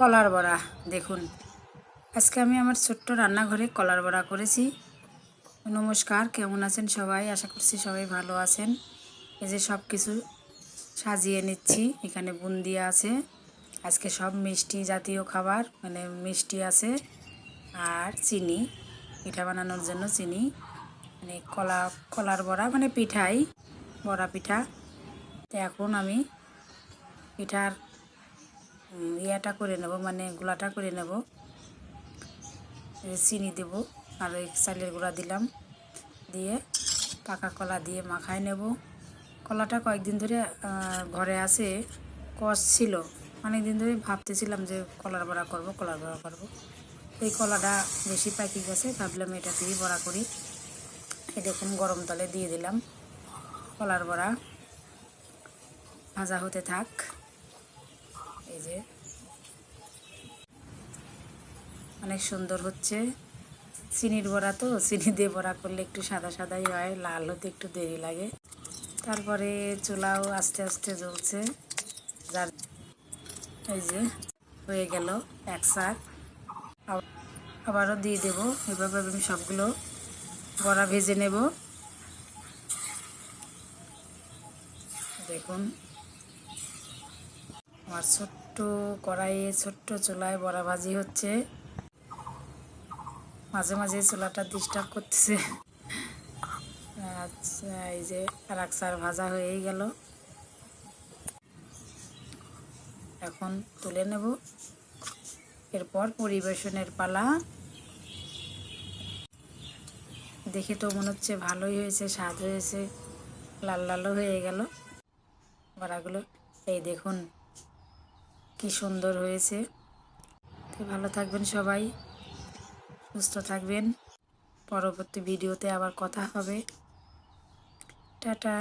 কলার বড়া, দেখুন। আজকে আমি আমার ছোট্ট রান্নাঘরে কলার বড়া করেছি। নমস্কার, কেমন আছেন সবাই? আশা করছি সবাই ভালো আছেন। এই যে সব কিছু সাজিয়ে নিচ্ছি, এখানে বুন্দিয়া আছে। আজকে সব মিষ্টি জাতীয় খাবার মানে মিষ্টি আছে আর চিনি, পিঠা বানানোর জন্য চিনি। মানে কলা, কলার বড়া মানে পিঠাই, বড়া পিঠা। তো এখন আমি পিঠার ইয়েটা করে নেব মানে গুলাটা করে নেব। চিনি দেব, আর ওই চালের গুঁড়া দিলাম। দিয়ে পাকা কলা দিয়ে মাখায় নেব। কলাটা কয়েকদিন ধরে ঘরে আছে, কষ ছিল। অনেক দিন ধরে ভাবতেছিলাম যে কলার বড়া করব, কলার বড়া করব। এই কলাটা বেশি পাকি গেছে, ভাবলাম এটা দিয়ে বড়া করি। এই দেখুন, গরম তলে দিয়ে দিলাম কলার বড়া। ভাজা হতে থাক। এই যে অনেক সুন্দর হচ্ছে। চিনির বড়া তো, চিনি দিয়ে বড়া করলে একটু সাদা সাদাই হয়, লাল হতে একটু দেরি লাগে। তারপরে চুলাও আস্তে আস্তে জ্বলছে। যার এই যে, হয়ে গেল এক শাক। আবারও দিয়ে দেবো। এভাবে আমি সবগুলো বড়া ভেজে নেব। দেখুন। আমার ছোট্ট কড়াইয়ে ছোট্ট চুলায় বড়া ভাজি হচ্ছে। মাঝে মাঝে চুলাটা ডিস্টার্ব করতেছে। আচ্ছা এই যে আর সার ভাজা হয়েই গেল। এখন তুলে নেব। এরপর পরিবেশনের পালা। দেখে তো মনে হচ্ছে ভালোই হয়েছে, স্বাদ হয়েছে, লাল লালও হয়ে গেল। বড়াগুলো, এই দেখুন, কি সুন্দর হয়েছে। তো ভালো থাকবেন সবাই। সুস্থ থাকবেন। পরবর্তী ভিডিওতে আবার কথা হবে। টাটা।